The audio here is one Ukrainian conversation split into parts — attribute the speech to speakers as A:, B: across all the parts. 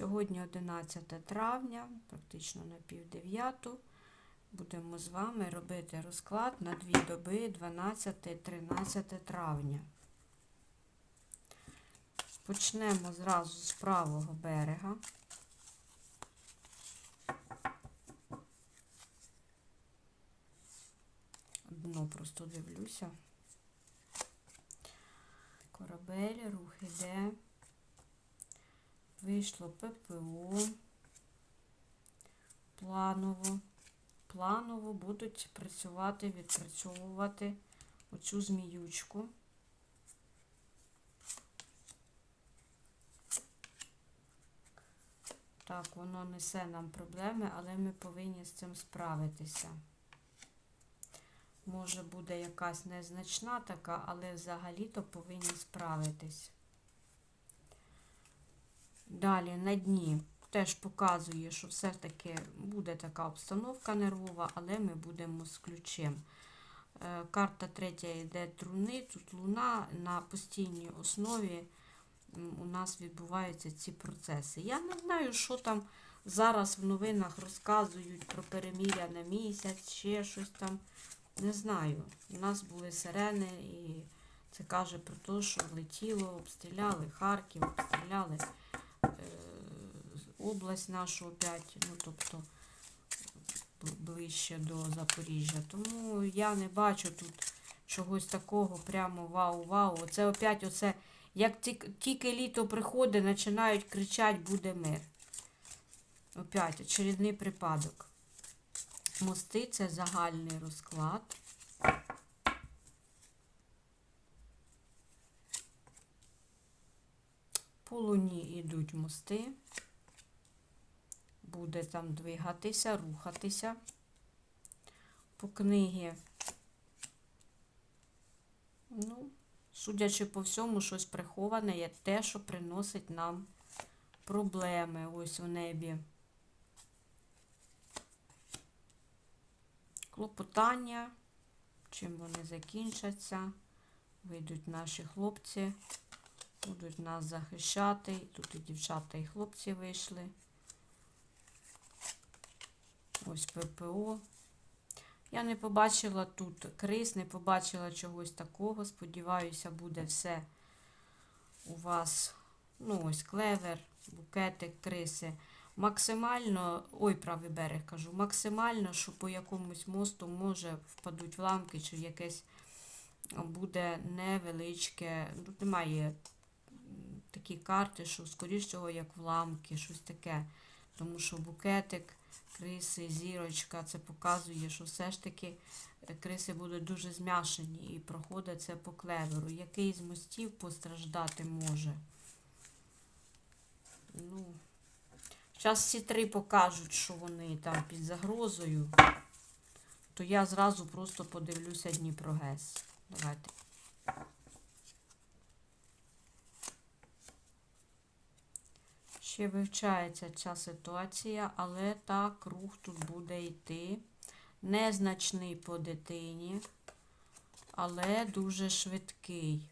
A: Сьогодні 11 травня, практично на пів дев'яту. Будемо з вами робити розклад на дві доби 12-13 травня. Почнемо зразу з правого берега. Дно просто дивлюся. Корабель, рух іде. Вийшло ППО. Планово. Планово будуть працювати, відпрацьовувати оцю зміючку. Так, воно несе нам проблеми, але ми повинні з цим справитися. Може буде якась незначна така, але взагалі-то повинні справитись. Далі на дні теж показує, що все-таки буде така обстановка нервова, але ми будемо з ключем. Е, Карта третя йде труни, тут луна на постійній основі у нас відбуваються ці процеси. Я не знаю, що там зараз в новинах розказують про переміря на місяць, ще щось там. Не знаю. У нас були сирени, і це каже про те, що летіло, обстріляли Харків, обстріляли область нашу опять, ну тобто ближче до Запоріжжя. Тому я не бачу тут чогось такого прямо вау-вау. Оце опять оце, як тільки- тільки літо приходить, починають кричати буде мир. Опять очередний припадок. Мости це загальний розклад. По луні йдуть мости. Буде там двигатися, рухатися. По книгі. Ну, судячи по всьому, щось приховане є те, що приносить нам проблеми ось у небі. клопотання, чим вони закінчаться. Вийдуть наші хлопці, будуть нас захищати. Тут і дівчата, і хлопці вийшли. Ось ППО. Я не побачила тут криз, не побачила чогось такого. Сподіваюся, буде все у вас. Ну, ось клевер, букетик, криси максимально, ой, правий берег кажу, максимально, що по якомусь мосту може впадуть ламки, чи якесь буде невеличке. Тут немає такі карти, що, скоріш всього, як вламки, щось таке. Тому що букетик, криси, зірочка, це показує, що все ж таки е, криси будуть дуже змяшені і проходить це по клеверу. Який з мостів постраждати може? Ну, Зараз всі три покажуть, що вони там під загрозою, то я зразу просто подивлюся Дніпрогес. Давайте. Ще вивчається ця ситуація, але так, рух тут буде йти. Незначний по дитині, але дуже швидкий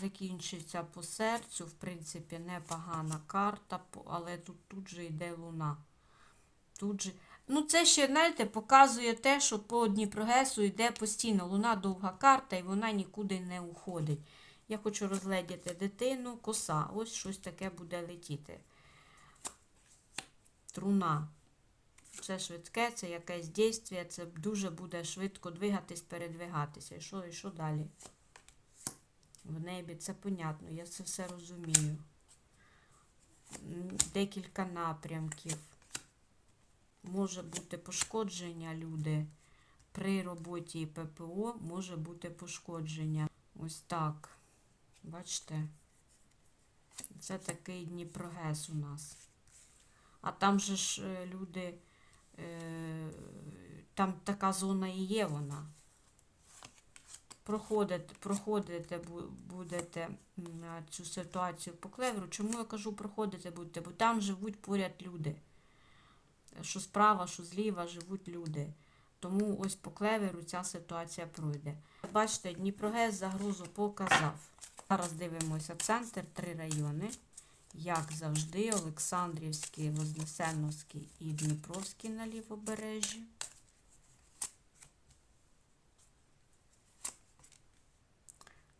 A: закінчиться по серцю, в принципі, непогана карта, але тут, тут же йде луна. Тут же... Ну, це ще, знаєте, показує те, що по Дніпрогесу йде постійно. Луна довга карта, і вона нікуди не уходить. Я хочу розгледіти дитину, коса. Ось щось таке буде летіти. Труна. Це швидке, це якесь дійство, це дуже буде швидко двигатись, передвигатися. І що, і що далі? В небі, це понятно, я це все розумію. Декілька напрямків. Може бути пошкодження люди. При роботі ППО може бути пошкодження. Ось так. Бачите? Це такий Дніпрогес у нас. А там же ж е, люди, е, там така зона і є вона проходите, проходите будете цю ситуацію по клеверу. Чому я кажу проходите будете? Бо там живуть поряд люди. Що справа, що зліва живуть люди. Тому ось по клеверу ця ситуація пройде. Бачите, Дніпрогес загрозу показав. Зараз дивимося центр, три райони. як завжди, Олександрівський, Вознесеновський і Дніпровський на лівобережжі.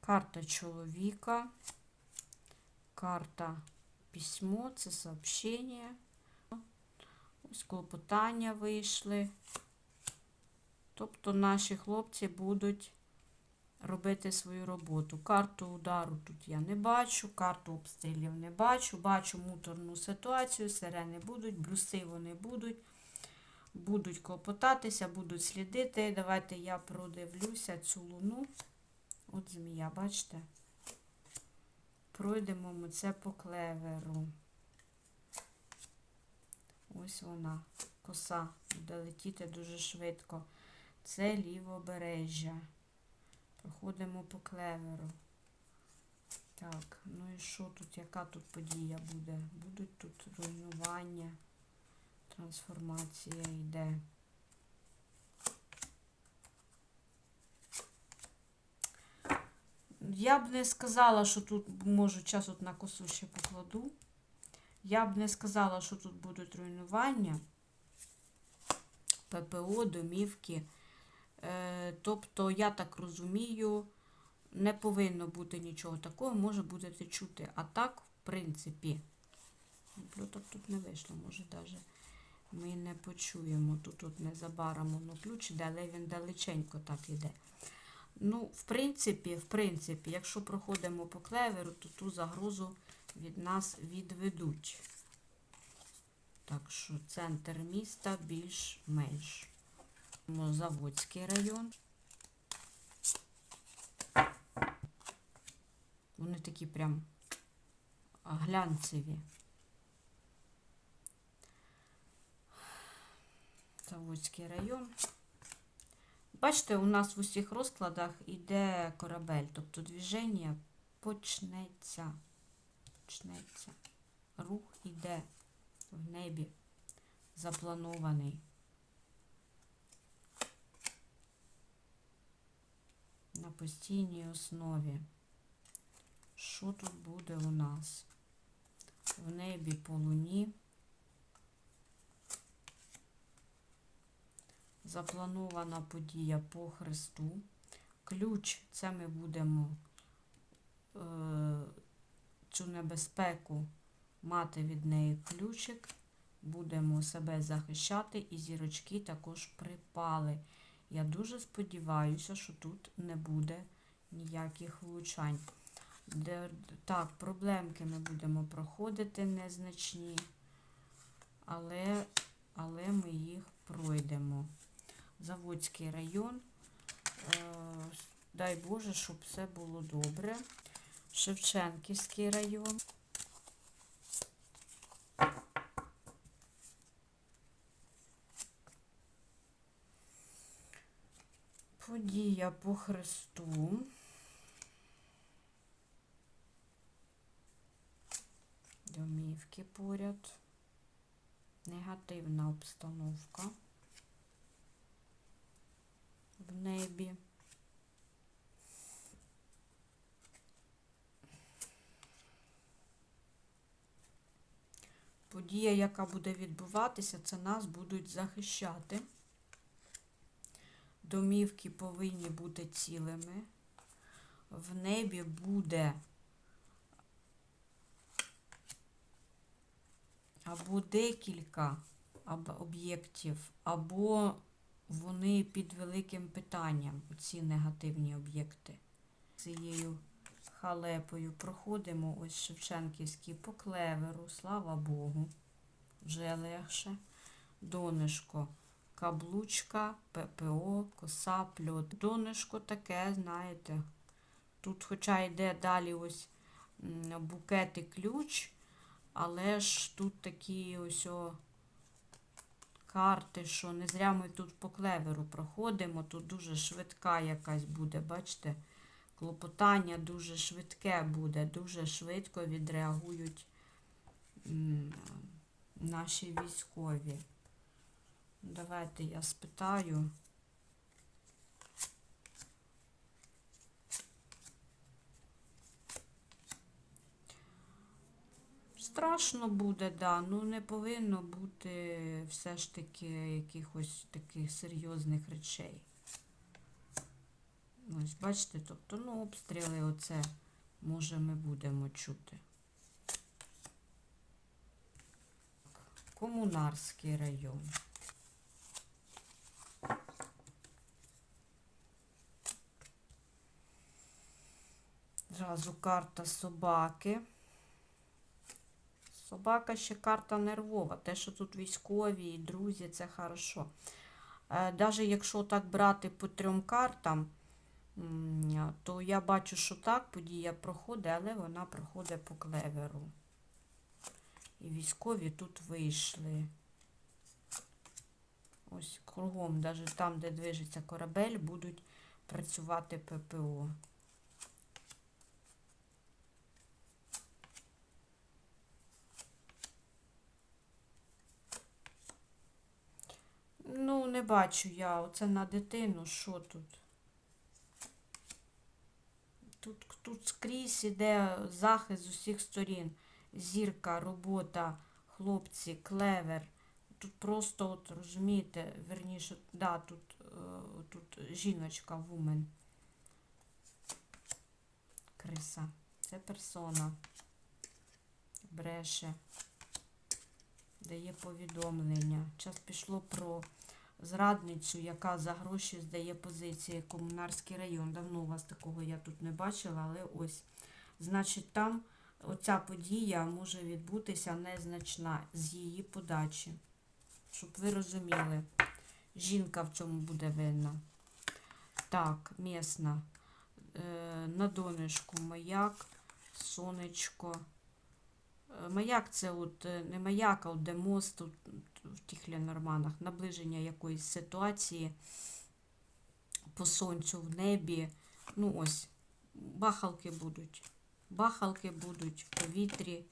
A: Карта чоловіка, карта письмо, це сообщення. Ось клопотання вийшли. Тобто наші хлопці будуть робити свою роботу. Карту удару тут я не бачу, карту обстрілів не бачу, бачу муторну ситуацію, сирени будуть, брюси вони будуть, будуть клопотатися, будуть слідити. Давайте я продивлюся цю луну. От змія, бачите? Пройдемо ми це по клеверу. Ось вона, коса, буде летіти дуже швидко. Це лівобережжя. Проходимо по клеверу. Так, ну і що тут, яка тут подія буде? Будуть тут руйнування, трансформація йде. Я б не сказала, що тут, можу час тут на косу ще покладу. Я б не сказала, що тут будуть руйнування. ППО, домівки. Е, тобто, я так розумію, не повинно бути нічого такого, може будете чути. А так, в принципі, плюток тут не вийшло, може навіть ми не почуємо. Тут тут незабаром воно ключ іде, але він далеченько так іде. Ну, в принципі, в принципі, якщо проходимо по клеверу, то ту загрозу від нас відведуть. Так що центр міста більш-менш. Заводський район. Вони такі прям глянцеві. Заводський район. Бачите, у нас в усіх розкладах йде корабель, тобто движення почнеться. Почнеться. Рух іде в небі, запланований. На постійній основі. Що тут буде у нас? В небі по луні. Запланована подія по Христу. Ключ це ми будемо е, цю небезпеку мати від неї ключик. Будемо себе захищати, і зірочки також припали. Я дуже сподіваюся, що тут не буде ніяких влучань. Так, проблемки ми будемо проходити незначні, але, але ми їх пройдемо. Заводський район. Е, дай Боже, щоб все було добре. Шевченківський район. Подія по Христу. Домівки поряд. Негативна обстановка в небі. Подія, яка буде відбуватися, це нас будуть захищати. Домівки повинні бути цілими. В небі буде або декілька об'єктів, або вони під великим питанням, ці негативні об'єкти. Цією халепою проходимо ось Шевченківський по клеверу, слава Богу, вже легше. Донишко, каблучка, ППО, коса, пльот. Донишко таке, знаєте, тут, хоча йде далі ось букет і ключ, але ж тут такі ось о карти, що не зря ми тут по клеверу проходимо. Тут дуже швидка якась буде, бачите? Клопотання дуже швидке буде, дуже швидко відреагують наші військові. Давайте я спитаю. страшно буде, да, ну не повинно бути все ж таки якихось таких серйозних речей. Ось, бачите, тобто, ну, обстріли оце, може, ми будемо чути. Комунарський район. Зразу карта собаки. Собака ще карта нервова. Те, що тут військові і друзі, це хорошо. Е, Даже якщо так брати по трьом картам, то я бачу, що так, подія проходить, але вона проходить по клеверу. І військові тут вийшли. Ось кругом, навіть там, де движеться корабель, будуть працювати ППО. Ну, не бачу я. Оце на дитину. Що тут? Тут, тут скрізь іде захист з усіх сторін. Зірка, робота, хлопці, клевер. Тут просто, от розумієте, верніше, да, тут, е, тут жіночка, вумен. Криса. Це персона. Бреше. Дає повідомлення. Час пішло про зрадницю, яка за гроші здає позиції Комунарський район. Давно у вас такого я тут не бачила, але ось. Значить, там оця подія може відбутися незначна з її подачі. Щоб ви розуміли, жінка в цьому буде винна. Так, місна. Е, на донечку маяк, сонечко. Маяк це от е, не маяк, а от де мост тут, в тих Ленорманах, наближення якоїсь ситуації по сонцю в небі. Ну ось, бахалки будуть. Бахалки будуть в повітрі,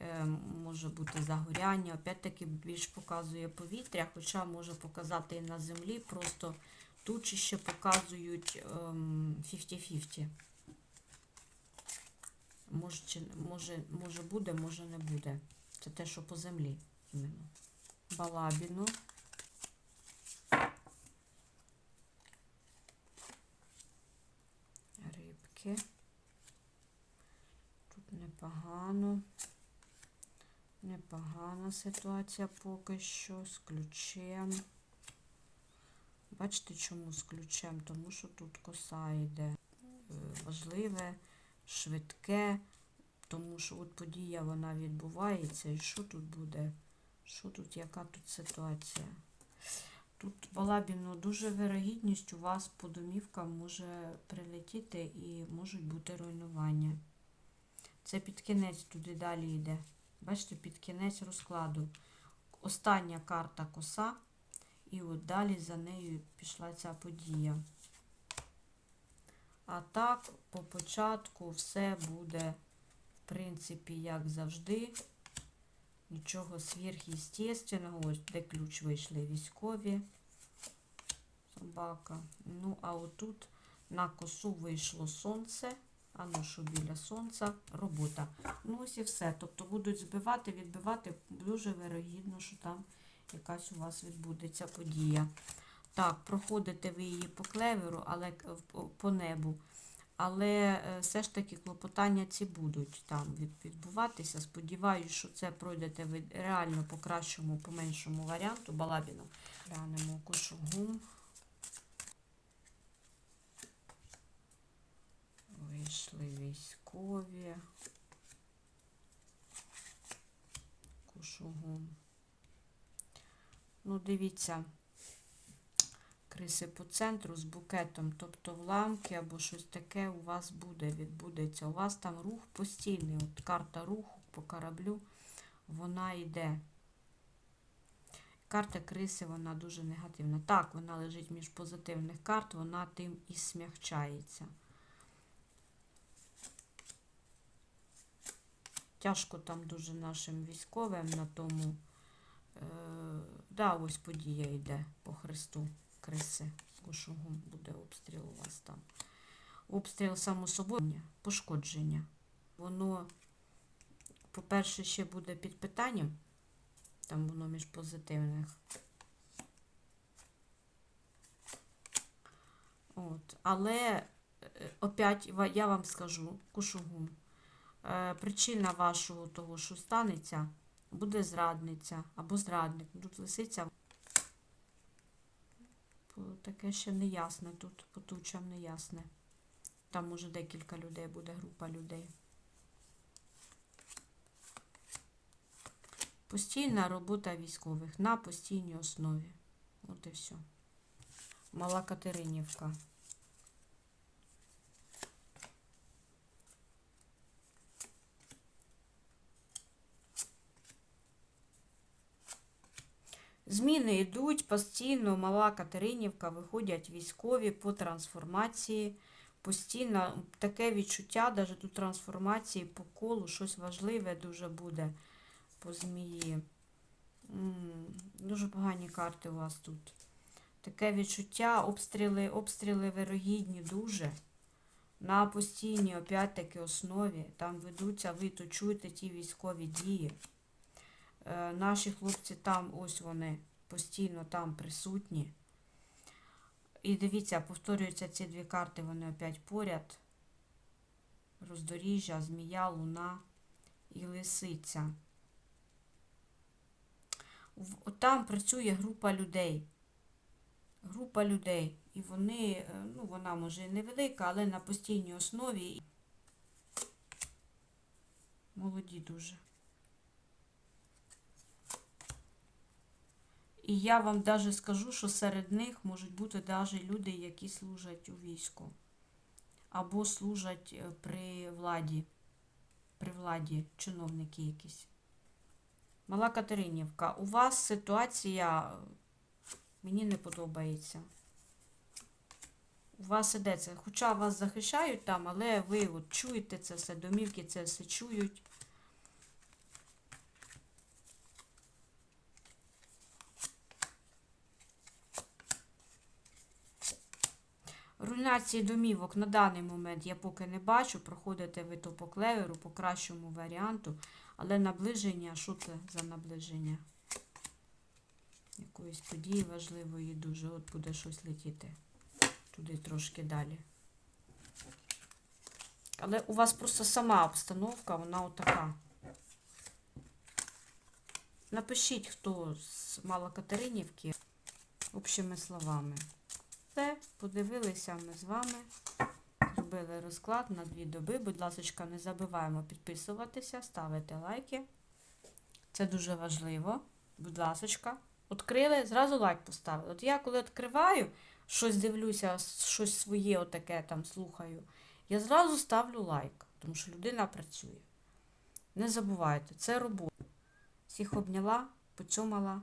A: е, може бути загоряння. Опять-таки більш показує повітря, хоча може показати і на землі. Просто тут ще показують ем, 50-50. Може, може, може буде, може не буде. Це те, що по землі іменно. Балабіну. Рибки. Тут непогано. Непогана ситуація поки що з ключем. Бачите, чому з ключем? Тому що тут коса йде. Е, Важливе, швидке, тому що от подія вона відбувається. І що тут буде? Що тут, яка тут ситуація? Тут Балабіно дуже вирогідність у вас по домівкам може прилетіти і можуть бути руйнування. Це під кінець туди далі йде. Бачите, під кінець розкладу. Остання карта коса, і от далі за нею пішла ця подія. А так, по початку все буде, в принципі, як завжди. Нічого сверхъестественного. Ось де ключ вийшли військові. Собака. Ну, а отут на косу вийшло сонце. А ну що біля сонця, робота. Ну, ось і все. Тобто будуть збивати, відбивати. Дуже вирогідно, що там якась у вас відбудеться подія. Так, проходите ви її по клеверу, але по небу. Але е, все ж таки клопотання ці будуть там відбуватися. Сподіваюсь, що це пройдете ви реально по кращому, по меншому варіанту. Балабіну. Глянемо кошугум. Вийшли військові. Кошугум. Ну, дивіться, криси по центру з букетом, тобто вламки або щось таке у вас буде, відбудеться. У вас там рух постійний. От карта руху по кораблю, вона йде. Карта криси, вона дуже негативна. Так, вона лежить між позитивних карт, вона тим і смягчається. Тяжко там дуже нашим військовим на тому. Е, да, ось подія йде по Христу криси. Кошугум буде обстріл у вас там. Обстріл само собою, пошкодження. Воно по-перше, ще буде під питанням. Там воно між позитивних. От. Але е, опять я вам скажу, кушугум. Е, причина вашого того, що станеться, буде зрадниця або зрадник. Тут лисиця. Таке ще неясне тут, по тучам неясне. Там може декілька людей буде, група людей. Постійна робота військових на постійній основі. От і все. Мала Катеринівка. Зміни йдуть постійно. Мала Катеринівка, виходять військові по трансформації. Постійно таке відчуття, навіть тут трансформації по колу, щось важливе дуже буде по змії. Дуже погані карти у вас тут. Таке відчуття, обстріли, обстріли вирогідні дуже. На постійній, опять-таки, основі. Там ведуться, ви то чуєте ті військові дії. Е, наші хлопці там, ось вони, постійно там присутні. І дивіться, повторюються ці дві карти, вони опять поряд. Роздоріжжя, змія, луна і лисиця. Там працює група людей. Група людей. І вони, е, ну, вона може і невелика, але на постійній основі. Молоді дуже. І я вам навіть скажу, що серед них можуть бути навіть люди, які служать у війську. Або служать е, при владі. При владі, чиновники якісь. Мала Катеринівка, у вас ситуація е, мені не подобається. У вас іде це, хоча вас захищають там, але ви от чуєте це все, домівки це все чують. Руйнації домівок на даний момент я поки не бачу. Проходите ви то по клеверу, по кращому варіанту. Але наближення, що це за наближення? Якоїсь події важливої дуже. От буде щось летіти туди трошки далі. Але у вас просто сама обстановка, вона отака. Напишіть, хто з Малокатеринівки общими словами. Все, подивилися ми з вами. Зробили розклад на дві доби. Будь ласка, не забуваємо підписуватися, ставити лайки. Це дуже важливо. Будь ласка. Открили, зразу лайк поставили. От я коли відкриваю, щось дивлюся, щось своє отаке там слухаю, я зразу ставлю лайк, тому що людина працює. Не забувайте, це робота. Всіх обняла, поцьомала.